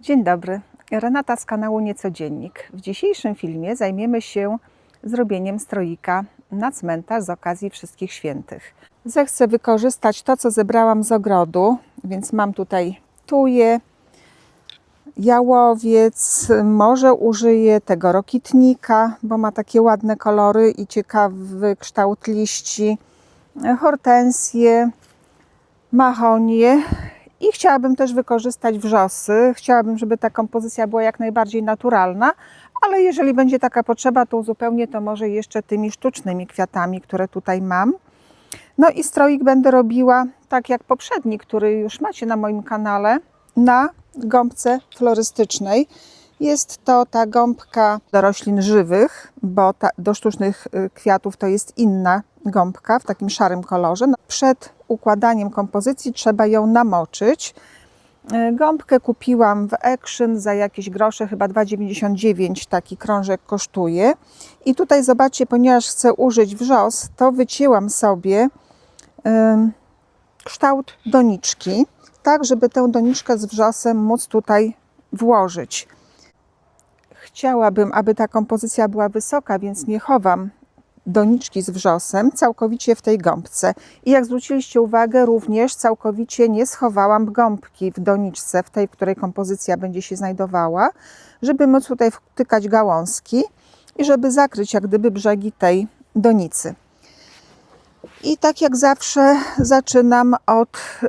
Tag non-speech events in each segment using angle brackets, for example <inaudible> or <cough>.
Dzień dobry, Renata z kanału Niecodziennik. W dzisiejszym filmie zajmiemy się zrobieniem stroika na cmentarz z okazji Wszystkich Świętych. Zechcę wykorzystać to, co zebrałam z ogrodu, więc mam tutaj tuje, jałowiec, może użyję tego rokitnika, bo ma takie ładne kolory i ciekawy kształt liści, hortensje, mahonie i chciałabym też wykorzystać wrzosy. Chciałabym, żeby ta kompozycja była jak najbardziej naturalna, ale jeżeli będzie taka potrzeba, to uzupełnię to może jeszcze tymi sztucznymi kwiatami, które tutaj mam. No i stroik będę robiła tak jak poprzedni, który już macie na moim kanale, na gąbce florystycznej. Jest to ta gąbka do roślin żywych, bo ta, do sztucznych y, kwiatów to jest inna gąbka w takim szarym kolorze. No, Przed układaniem kompozycji trzeba ją namoczyć. Y, Gąbkę kupiłam w Action za jakieś grosze, chyba 2,99 taki krążek kosztuje. I tutaj zobaczcie, ponieważ chcę użyć wrzos, to wycięłam sobie kształt doniczki, tak żeby tę doniczkę z wrzosem móc tutaj włożyć. Chciałabym, aby ta kompozycja była wysoka, więc nie chowam doniczki z wrzosem całkowicie w tej gąbce. I jak zwróciliście uwagę, również całkowicie nie schowałam gąbki w doniczce, w tej, w której kompozycja będzie się znajdowała, żeby móc tutaj wtykać gałązki i żeby zakryć jak gdyby brzegi tej donicy. I tak jak zawsze zaczynam od y,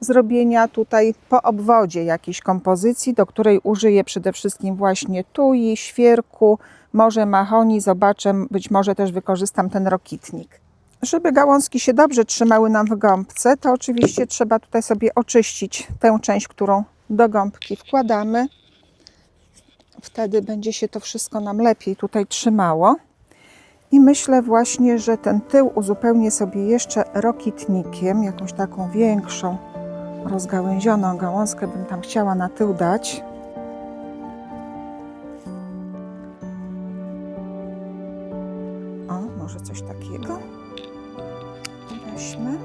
zrobienia tutaj po obwodzie jakiejś kompozycji, do której użyję przede wszystkim właśnie tui, świerku, może mahoni, zobaczę, być może też wykorzystam ten rokitnik. Żeby gałązki się dobrze trzymały nam w gąbce, to oczywiście trzeba tutaj sobie oczyścić tę część, którą do gąbki wkładamy. Wtedy będzie się to wszystko nam lepiej tutaj trzymało. I myślę właśnie, że ten tył uzupełnię sobie jeszcze rokitnikiem, jakąś taką większą, rozgałęzioną gałązkę bym tam chciała na tył dać. O, może coś takiego. Weźmy.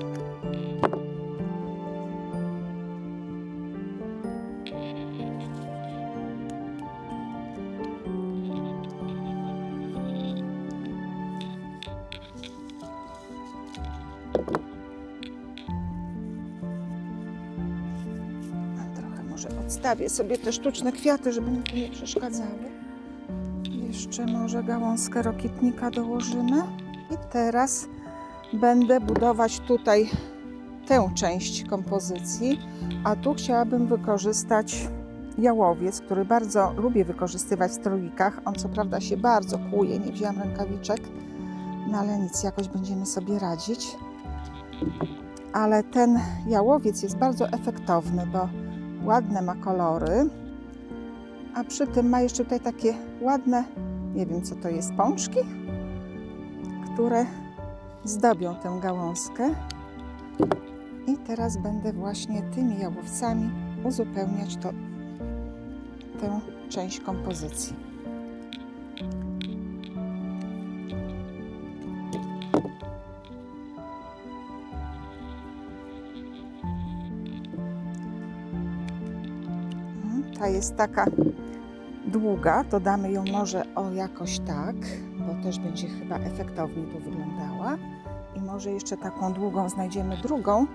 Może odstawię sobie te sztuczne kwiaty, żeby mi tu nie przeszkadzały. Jeszcze może gałązkę rokitnika dołożymy. I teraz będę budować tutaj tę część kompozycji, a tu chciałabym wykorzystać jałowiec, który bardzo lubię wykorzystywać w stroikach. On co prawda się bardzo kłuje, nie wzięłam rękawiczek, no ale nic, jakoś będziemy sobie radzić. Ale ten jałowiec jest bardzo efektowny, bo ładne ma kolory, a przy tym ma jeszcze tutaj takie ładne, nie wiem co to jest, pączki, które zdobią tę gałązkę. I teraz będę właśnie tymi jałowcami uzupełniać to, tę część kompozycji. Ta jest taka długa, to damy ją może o jakoś tak, bo też będzie chyba efektowniej tu wyglądała. I może jeszcze taką długą znajdziemy drugą.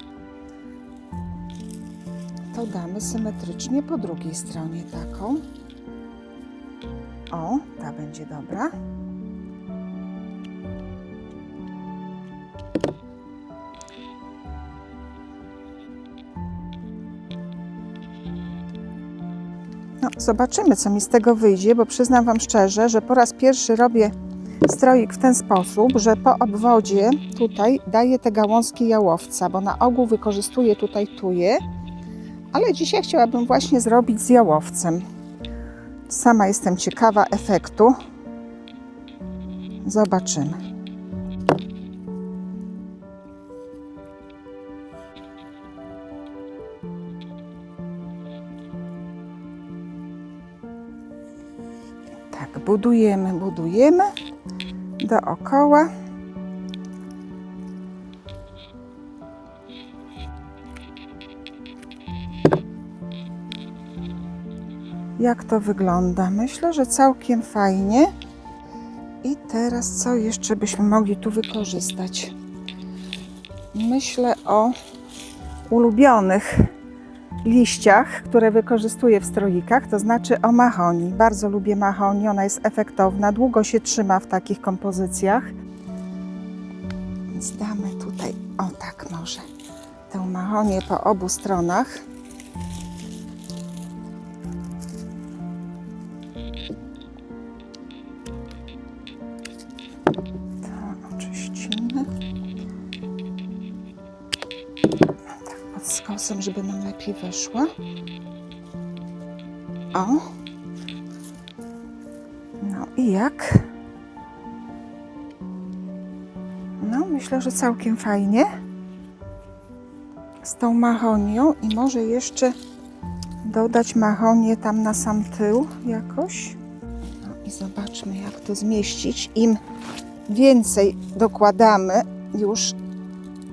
To damy symetrycznie po drugiej stronie taką. O, ta będzie dobra. No, zobaczymy, co mi z tego wyjdzie, bo przyznam Wam szczerze, że po raz pierwszy robię stroik w ten sposób, że po obwodzie tutaj daję te gałązki jałowca, bo na ogół wykorzystuję tutaj tuje, ale dzisiaj chciałabym właśnie zrobić z jałowcem. Sama jestem ciekawa efektu. Zobaczymy. Budujemy, budujemy dookoła. jak to wygląda. Myślę, że całkiem fajnie. I teraz co jeszcze byśmy mogli tu wykorzystać? Myślę o ulubionych liściach, które wykorzystuję w stroikach, to znaczy o mahonii. Bardzo lubię mahonii, ona jest efektowna, długo się trzyma w takich kompozycjach. Więc damy tutaj, o tak może, tę mahonię po obu stronach. Skosem, żeby nam lepiej weszła. O. No i jak? No, myślę, że całkiem fajnie. Z tą mahonią i może jeszcze dodać mahonię tam na sam tył jakoś. No i zobaczmy, jak to zmieścić. Im więcej dokładamy już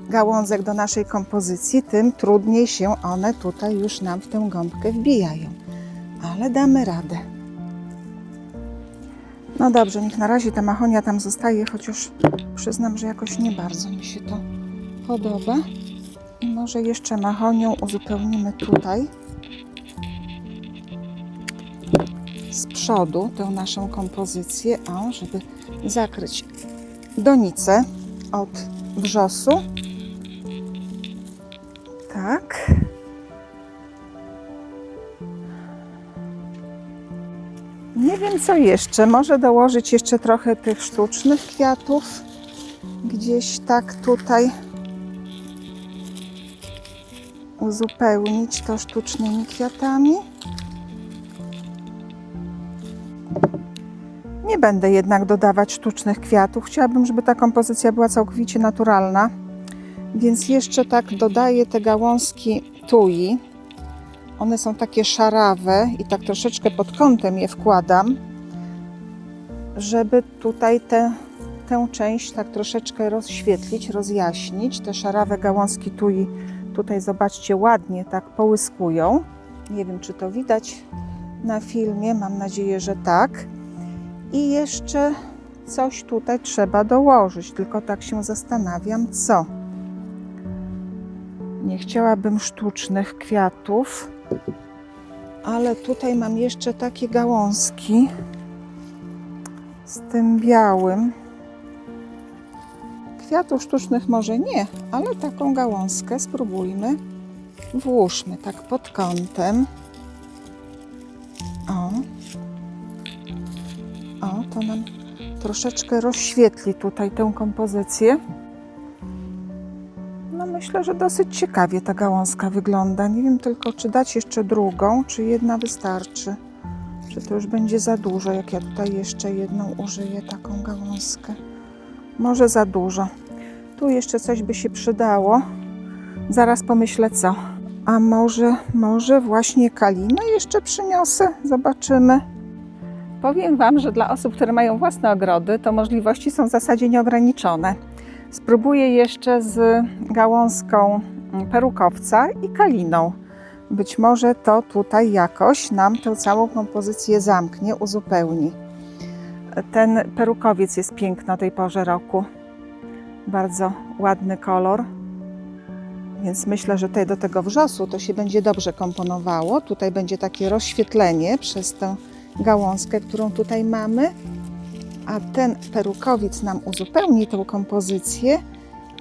gałązek do naszej kompozycji, tym trudniej się one tutaj już nam w tę gąbkę wbijają. Ale damy radę. No dobrze, niech na razie ta mahonia tam zostaje, chociaż przyznam, że jakoś nie bardzo mi się to podoba. Może jeszcze mahonią uzupełnimy tutaj z przodu tę naszą kompozycję, o, żeby zakryć donicę od wrzosu. Co jeszcze. Może dołożyć jeszcze trochę tych sztucznych kwiatów. Gdzieś tak tutaj uzupełnić to sztucznymi kwiatami. Nie będę jednak dodawać sztucznych kwiatów. Chciałabym, żeby ta kompozycja była całkowicie naturalna. Więc jeszcze tak dodaję te gałązki tui. One są takie szarawe i tak troszeczkę pod kątem je wkładam, żeby tutaj te, tę część tak troszeczkę rozświetlić, rozjaśnić. Te szarawe gałązki tui tutaj zobaczcie ładnie tak połyskują. Nie wiem, czy to widać na filmie, mam nadzieję, że tak. I jeszcze coś tutaj trzeba dołożyć, tylko tak się zastanawiam, co. Nie chciałabym sztucznych kwiatów, ale tutaj mam jeszcze takie gałązki z tym białym. Kwiatów sztucznych może nie, ale taką gałązkę spróbujmy. Włóżmy tak pod kątem. O. O, to nam troszeczkę rozświetli tutaj tę kompozycję. No myślę, że dosyć ciekawie ta gałązka wygląda. Nie wiem tylko, czy dać jeszcze drugą, czy jedna wystarczy. Czy to już będzie za dużo, jak ja tutaj jeszcze jedną użyję, taką gałązkę. Może za dużo. Tu jeszcze coś by się przydało. Zaraz pomyślę co. A może, może właśnie kalinę jeszcze przyniosę? Zobaczymy. Powiem Wam, że dla osób, które mają własne ogrody, to możliwości są w zasadzie nieograniczone. Spróbuję jeszcze z gałązką perukowca i kaliną. Być może to tutaj jakoś nam tę całą kompozycję zamknie, uzupełni. Ten perukowiec jest piękny o tej porze roku. Bardzo ładny kolor. Więc myślę, że tutaj do tego wrzosu to się będzie dobrze komponowało. Tutaj będzie takie rozświetlenie przez tę gałązkę, którą tutaj mamy. A ten perukowiec nam uzupełni tą kompozycję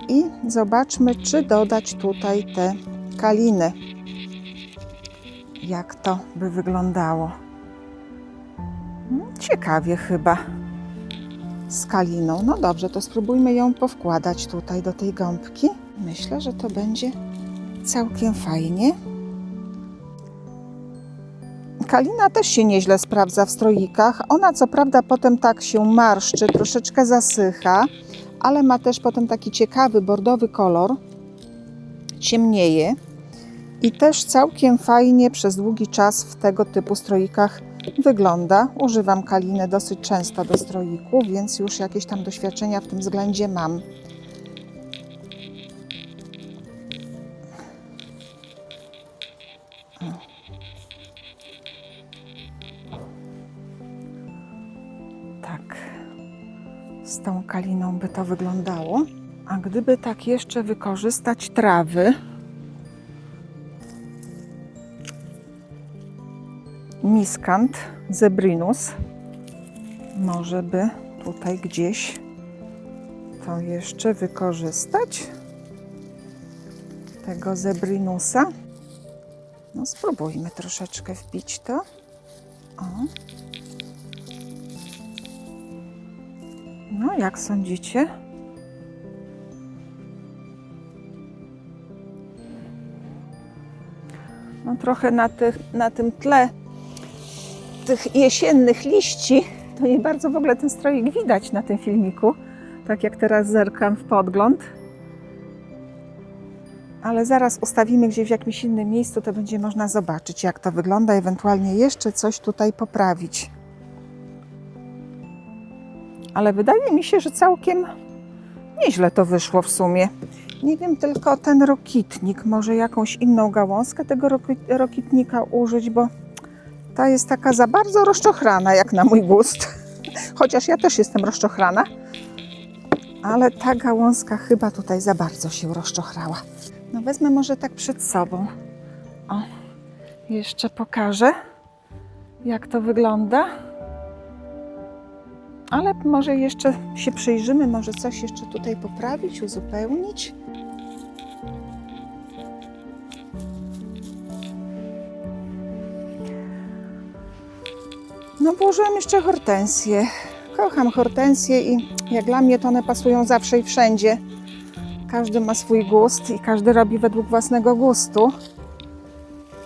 i zobaczmy, czy dodać tutaj te kaliny. Jak to by wyglądało. Hmm, Ciekawie chyba z kaliną. No dobrze, to spróbujmy ją powkładać tutaj do tej gąbki. Myślę, że to będzie całkiem fajnie. Kalina też się nieźle sprawdza w stroikach. Ona co prawda potem tak się marszczy, troszeczkę zasycha, ale ma też potem taki ciekawy bordowy kolor. Ciemnieje i też całkiem fajnie przez długi czas w tego typu stroikach wygląda. Używam kaliny dosyć często do stroiku, więc już jakieś tam doświadczenia w tym względzie mam. Tak, z tą kaliną by to wyglądało. A gdyby tak jeszcze wykorzystać trawy, miskant zebrinus, może by tutaj gdzieś to jeszcze wykorzystać, tego zebrinusa. No spróbujmy troszeczkę wbić to. O. No, jak sądzicie? No, trochę na, tych, na tym tle tych jesiennych liści, to nie bardzo w ogóle ten strojek widać na tym filmiku, tak jak teraz zerkam w podgląd. Ale zaraz ustawimy gdzieś w jakimś innym miejscu, to będzie można zobaczyć, jak to wygląda, ewentualnie jeszcze coś tutaj poprawić. Ale wydaje mi się, że całkiem nieźle to wyszło w sumie. Nie wiem tylko ten rokitnik, może jakąś inną gałązkę tego roki- rokitnika użyć, bo ta jest taka za bardzo rozczochrana, jak na mój gust. <laughs> Chociaż ja też jestem rozczochrana. Ale ta gałązka chyba tutaj za bardzo się rozczochrała. No wezmę może tak przed sobą. O, jeszcze pokażę, jak to wygląda. Ale może jeszcze się przyjrzymy, może coś jeszcze tutaj poprawić, uzupełnić. No włożyłam jeszcze hortensje. Kocham hortensje i jak dla mnie to one pasują zawsze i wszędzie. Każdy ma swój gust i każdy robi według własnego gustu.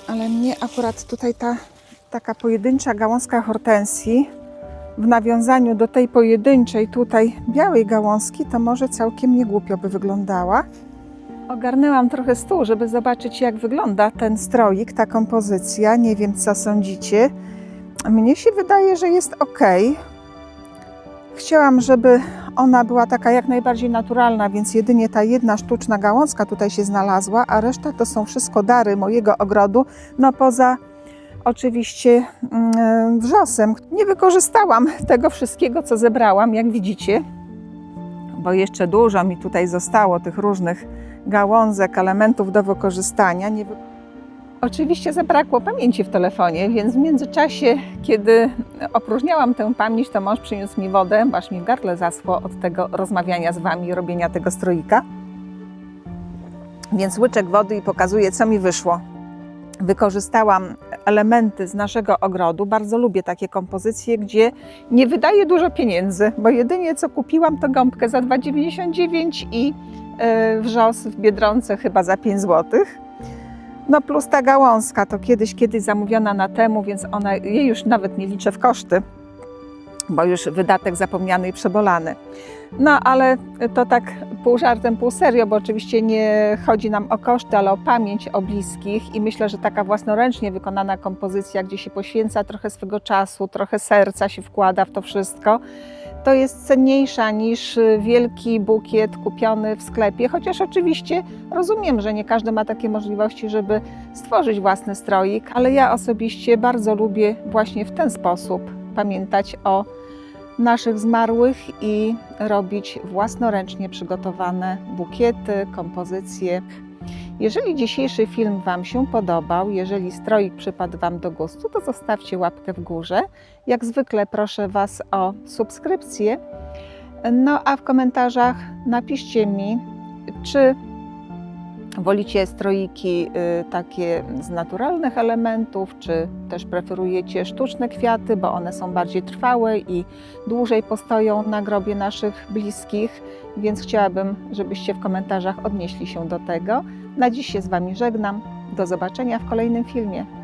Ale mnie akurat tutaj ta taka pojedyncza gałązka hortensji w nawiązaniu do tej pojedynczej tutaj białej gałązki, to może całkiem niegłupio by wyglądała. Ogarnęłam trochę stół, żeby zobaczyć jak wygląda ten stroik, ta kompozycja. Nie wiem co sądzicie. Mnie się wydaje, że jest ok. Chciałam, żeby ona była taka jak najbardziej naturalna, więc jedynie ta jedna sztuczna gałązka tutaj się znalazła, a reszta to są wszystko dary mojego ogrodu, no poza oczywiście mm, wrzosem. Nie wykorzystałam tego wszystkiego, co zebrałam, jak widzicie, bo jeszcze dużo mi tutaj zostało tych różnych gałązek, elementów do wykorzystania. Nie wy... Oczywiście zabrakło pamięci w telefonie, więc w międzyczasie, kiedy opróżniałam tę pamięć, to mąż przyniósł mi wodę, aż mi w gardle zaschło od tego rozmawiania z Wami robienia tego stroika. Więc łyczek wody i pokazuję, co mi wyszło. Wykorzystałam elementy z naszego ogrodu. Bardzo lubię takie kompozycje, gdzie nie wydaję dużo pieniędzy, bo jedynie co kupiłam to gąbkę za 2,99 i e, wrzos w Biedronce chyba za 5 złotych. No plus ta gałązka to kiedyś, kiedyś zamówiona na temu, więc ona, jej już nawet nie liczę w koszty, bo już wydatek zapomniany i przebolany. No ale to tak pół żartem, pół serio, bo oczywiście nie chodzi nam o koszty, ale o pamięć o bliskich i myślę, że taka własnoręcznie wykonana kompozycja, gdzie się poświęca trochę swego czasu, trochę serca się wkłada w to wszystko, to jest cenniejsza niż wielki bukiet kupiony w sklepie, chociaż oczywiście rozumiem, że nie każdy ma takie możliwości, żeby stworzyć własny stroik, ale ja osobiście bardzo lubię właśnie w ten sposób pamiętać o naszych zmarłych i robić własnoręcznie przygotowane bukiety, kompozycje. Jeżeli dzisiejszy film Wam się podobał, jeżeli stroik przypadł Wam do gustu, to zostawcie łapkę w górze. Jak zwykle proszę Was o subskrypcję. No a w komentarzach napiszcie mi, czy wolicie stroiki y, takie z naturalnych elementów, czy też preferujecie sztuczne kwiaty, bo one są bardziej trwałe i dłużej postoją na grobie naszych bliskich, więc chciałabym, żebyście w komentarzach odnieśli się do tego. Na dziś się z Wami żegnam. Do zobaczenia w kolejnym filmie.